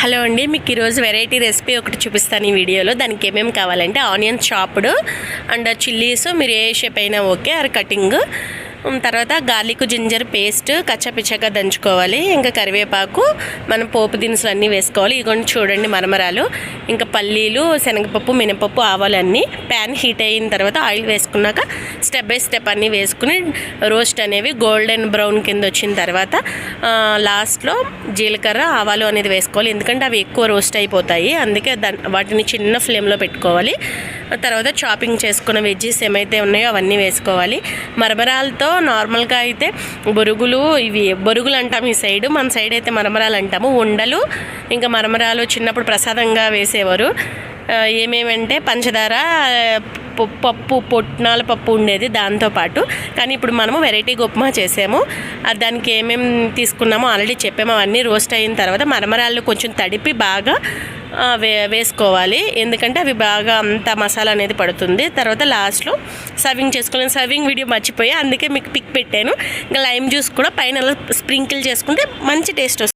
Hello అండి మీకు ఈరోజు వెరైటీ రెసిపీ ఒకటి చూపిస్తాను ఈ వీడియోలో. దానికి ఏమేమి కావాలంటే ఆనియన్స్ చాప్డ్ అండ్ చిల్లీస్ మీరు ఏ షేప్ అయినా ఓకే ఆర్ కటింగ్ తర్వాత గార్లిక్ జింజర్ పేస్ట్ కచ్చపిచ్చగా దంచుకోవాలి. ఇంకా కరివేపాకు మనం పోపు దినుసులు అన్నీ వేసుకోవాలి. ఇగోండి చూడండి మరమరాలు. ఇంకా పల్లీలు శనగపప్పు మినపప్పు ఆవాలు అన్నీ ప్యాన్ హీట్ అయిన తర్వాత ఆయిల్ వేసుకున్నాక స్టెప్ బై స్టెప్ అన్నీ వేసుకుని రోస్ట్ అనేవి గోల్డెన్ బ్రౌన్ కింద వచ్చిన తర్వాత లాస్ట్లో జీలకర్ర ఆవాలు అనేది వేసుకోవాలి. ఎందుకంటే అవి ఎక్కువ రోస్ట్ అయిపోతాయి. అందుకే వాటిని చిన్న ఫ్లేమ్లో పెట్టుకోవాలి. తర్వాత చాపింగ్ చేసుకున్న వెజ్జీస్ ఏమైతే ఉన్నాయో అవన్నీ వేసుకోవాలి. మరమరాలతో నార్మల్గా అయితే బొరుగులు ఇవి బొరుగులు అంటాం ఈ సైడ్. మన సైడ్ అయితే మరమరాలు అంటాము. ఉండలు ఇంకా మరమరాలు చిన్నప్పుడు ప్రసాదంగా వేసేవారు. ఏమేమంటే పంచదార పప్పు పొట్నాల పప్పు ఉండేది దాంతోపాటు కానీ ఇప్పుడు మనము వెరైటీ ఉప్మా చేసాము. దానికి ఏమేమి తీసుకున్నామో ఆల్రెడీ చెప్పాము. అవన్నీ రోస్ట్ అయిన తర్వాత మరమరాళ్ళు కొంచెం తడిపి బాగా వే వేసుకోవాలి. ఎందుకంటే అవి బాగా అంత మసాలా అనేది పడుతుంది. తర్వాత లాస్ట్లో సర్వింగ్ చేసుకోవాలి సర్వింగ్ వీడియో మర్చిపోయి. అందుకే మీకు పిక్ పెట్టాను. ఇంకా లైమ్ జ్యూస్ కూడా పైన స్ప్రింకిల్ చేసుకుంటే మంచి టేస్ట్ వస్తుంది.